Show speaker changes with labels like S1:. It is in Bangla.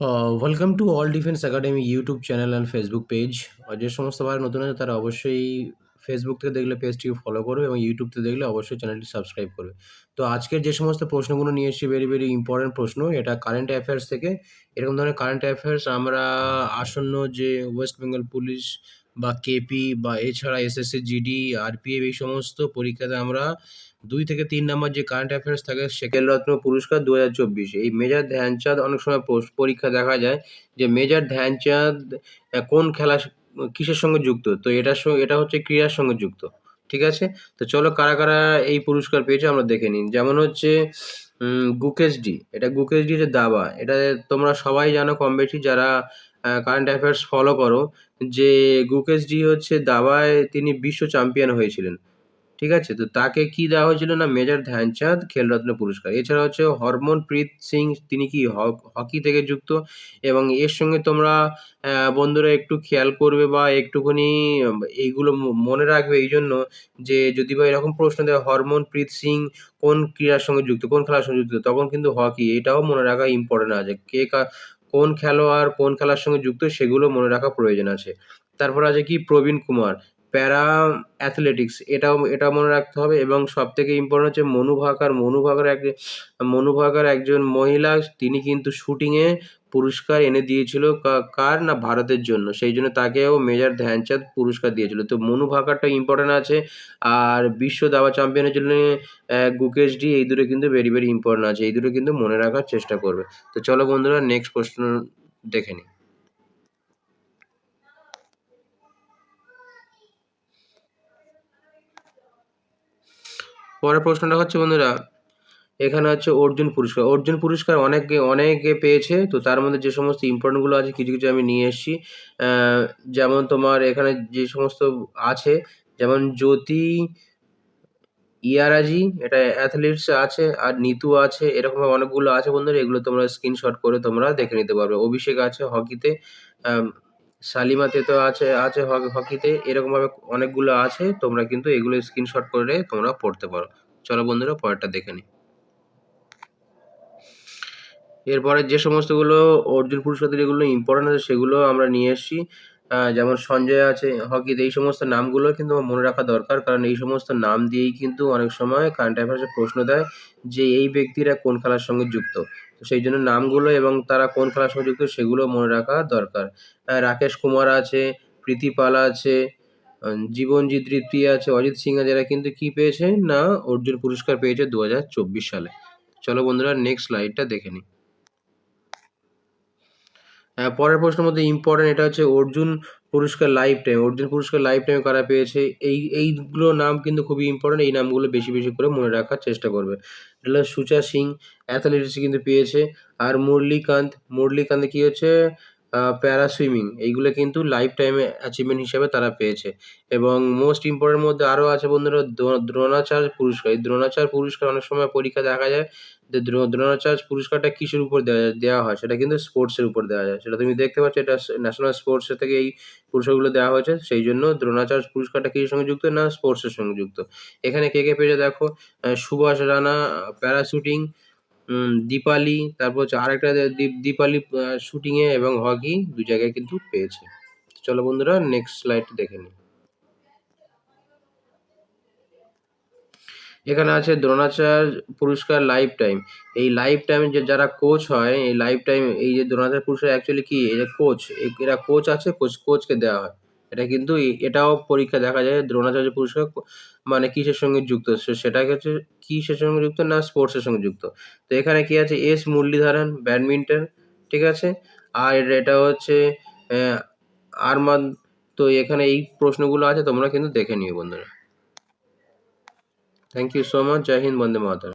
S1: Welcome to all defence academy YouTube channel and Facebook page যে সমস্ত ভাই নতুন আছে, তারা অবশ্যই ফেসবুক থেকে দেখলে পেজটি ফলো করবে এবং ইউটিউব থেকে দেখলে অবশ্যই চ্যানেলটি সাবস্ক্রাইব করবে। তো আজকের যে সমস্ত প্রশ্নগুলো নিয়ে এসেছি ভেরি ভেরি ইম্পর্টেন্ট প্রশ্ন, এটা কারেন্ট অ্যাফেয়ার্স থেকে। এরকম ধরনের কারেন্ট অ্যাফেয়ার্স আমরা আসন্ন যে ওয়েস্ট বেঙ্গল পুলিশ বা কেপি বা এছাড়া এসএসসি জিডি আরপিএফ এই সমস্ত পরীক্ষাতে আমরা দুই থেকে তিন নম্বর যে কারেন্ট অ্যাফেয়ার্স থাকে সেকেল রত্ন পুরস্কার দু হাজার চব্বিশ। এই মেজর ধ্যানচাঁদ অনেক সময় পরীক্ষা দেখা যায় যে মেজর ধ্যানচাঁদ কোন খেলা কিসের সঙ্গে যুক্ত? তো এটার সঙ্গে এটা হচ্ছে ক্রীড়ার সঙ্গে যুক্ত। ঠিক আছে? তো চলো কারা কারা এই পুরস্কার পেয়েছে আমরা দেখে নিই। যেমন হচ্ছে গুকেশ ডি। এটা গুকেশ ডি যে দাবা। এটা তোমরা সবাই জানো কম বেশি যারা কারেন্ট অ্যাফেয়ার্স ফলো করো, যে গুকেশ ডি হচ্ছে দাবায় তিনি বিশ্ব চ্যাম্পিয়ন হয়েছিলেন। ঠিক আছে? তো তাকে কি দেওয়া হয়েছিল না? মেজর ধ্যানচাঁদ খেলরত্ন পুরস্কার। এছাড়া হচ্ছে হরমনপ্রীত সিং, তিনি কি হক- থেকে যুক্ত? এবং এর সঙ্গে তোমরা বন্ধুরা একটু খেয়াল করবে বা একটুখানি এইগুলো মনে রাখবে এই জন্য যে যদি বা এরকম প্রশ্ন দেয় হরমনপ্রীত সিং কোন ক্রীড়ার সঙ্গে যুক্ত, কোন খেলার সঙ্গে যুক্ত, তখন কিন্তু হকি এটাও মনে রাখা ইম্পর্টেন্ট আছে। কা- কোন খেলোয়াড় কোন খেলার সঙ্গে যুক্ত সেগুলো মনে রাখা প্রয়োজন আছে। তারপর আছে কি? প্রবীণ কুমার, প্যারা অ্যাথলেটিক্স, এটাও, এটা মনে রাখতে হবে এবং সব থেকে ইম্পর্টেন্ট হচ্ছে মনু ভাকার। মনু ভাকার এক, মনু ভাকার একজন মহিলা, তিনি কিন্তু শুটিংয়ে পুরস্কার এনে দিয়েছিল কার না ভারতের জন্য? সেই জন্য তাকেও মেজর ধ্যানচাঁদ পুরস্কার দিয়েছিল। তো মনু ভাকারটা ইম্পর্টেন্ট আছে। আর বিশ্ব দাবা চ্যাম্পিয়নের জন্য গুকেশ ডি, এই দুটো কিন্তু ভেরি ভেরি ইম্পর্টেন্ট আছে। এই দুটো কিন্তু মনে রাখার চেষ্টা করবে। তো চলো বন্ধুরা নেক্সট প্রশ্ন দেখে নিই। পরের প্রশ্নটা হচ্ছে বন্ধুরা এখানে হচ্ছে অর্জুন পুরস্কার। অর্জুন পুরস্কার অনেকে অনেকে পেয়েছে। তো তার মধ্যে যে সমস্ত ইম্পর্টেন্টগুলো আছে কিছু কিছু আমি নিয়ে এসেছি। যেমন তোমার এখানে যে সমস্ত আছে যেমন জ্যোতি ইয়ারাজি এটা অ্যাথলিটস আছে আর নিতু আছে এরকম অনেকগুলো আছে বন্ধুরা। এগুলো তোমরা স্ক্রিনশট করে তোমরা দেখে নিতে পারবে। অভিষেক আছে হকিতে আম, শালিমাতে তো আছে আছে হক- হকিতে এরকমভাবে অনেকগুলো আছে। তোমরা কিন্তু এগুলো স্ক্রিনশট করে তোমরা পড়তে পারো। চলো বন্ধুরা পরেরটা দেখে নিই। এরপরে যে সমস্তগুলো অর্জুন পুরস্কার যেগুলো ইম্পর্টেন্ট আছে, সেগুলো আমরা নিয়ে এসেছি। যেমন সঞ্জয় আছে, হকিতে এই সমস্ত নামগুলো কিন্তু মনে রাখা দরকার, কারণ এই সমস্ত নাম দিয়েই কিন্তু অনেক সময় কারেন্ট অ্যাফেয়ার্সে প্রশ্ন দেয় যে এই ব্যক্তিরা কোন খেলার সঙ্গে যুক্ত। তো সেই জন্য নামগুলো এবং তারা কোন খেলার সঙ্গে যুক্ত, সেগুলো মনে রাখা দরকার। রাকেশ কুমার আছে, প্রীতি পাল আছে জীবনজিৎ তৃপ্তি আছে, অজিত সিং আছে, এরা কিন্তু কি পেয়েছে না অর্জুন পুরস্কার পেয়েছে দু হাজার চব্বিশ সালে। চলো বন্ধুরা নেক্সট স্লাইডটা দেখে নিই। পরের প্রশ্নের মধ্যে ইম্পর্টেন্ট এটা হচ্ছে অর্জুন পুরস্কার লাইফ টাইম অর্জুন পুরস্কার লাইফ টাইম কারা পেয়েছে? এই এইগুলো নাম কিন্তু খুবই ইম্পর্টেন্ট এই নামগুলো বেশি বেশি করে মনে রাখার চেষ্টা করবে। এটা সুচা সিং অ্যাথলেটিক্স কিন্তু পেয়েছে। আর মুরলীকান্ত মুরলীকান্ত কি হচ্ছে? প্যারা সুইমিং এইগুলো কিন্তু লাইফ টাইমে অ্যাচিভমেন্ট হিসাবে তারা পেয়েছে। এবং মোস্ট ইম্পর্টেন্ট মধ্যে আরও আছে বন্ধুরা, দ্রো- দ্রোণাচার্য পুরস্কার। এই দ্রোণাচার্য পুরস্কার অনেক সময় পরীক্ষা দেখা যায় যে দ্রো- দ্রোণাচার্য পুরস্কারটা কিসের উপর দেওয়া দেওয়া হয়? সেটা কিন্তু স্পোর্টসের উপর দেওয়া যায়। সেটা তুমি দেখতে পাচ্ছ, এটা ন্যাশনাল স্পোর্টস থেকে এই পুরস্কারগুলো দেওয়া হয়েছে। সেই জন্য দ্রোণাচার্য পুরস্কারটা কিসের সঙ্গে যুক্ত? না স্পোর্টসের সঙ্গে যুক্ত। এখানে কে কে পেয়েছে দেখো? সুভাষ রানা প্যারাশুটিং দীপালি, তারপর হচ্ছে আরেকটা দীপ- দীপালি শুটিংয়ে এবং হকি দু জায়গায় কিন্তু পেয়েছে। চলো বন্ধুরা নেক্সট স্লাইড দেখে নিই। এখানে আছে দ্রোণাচার্য পুরস্কার লাইফ টাইম এই লাইফ টাইম যে যারা কোচ হয়, এই লাইফ টাইম এই যে দ্রোণাচার্য পুরস্কার অ্যাকচুয়ালি কি? এই যে কোচ এরা কোচ আছে কোচ কোচকে দেওয়া হয়। এটা কিন্তু এটাও পরীক্ষা দেখা যায় দ্রোণাচার্য পুরস্কার মানে কিসের সঙ্গে যুক্ত? সেটা হচ্ছে, কিসের সঙ্গে যুক্ত না স্পোর্টসের সঙ্গে যুক্ত? তো এখানে কি আছে? এস মুরলীধরন, ব্যাডমিন্টন, ঠিক আছে? আর এটা- হচ্ছে আরমান, তো এখানে এই প্রশ্নগুলো আছে, তোমরা কিন্তু দেখে নিও বন্ধুরা। Thank you so much Jai Hind, Bande Mataram.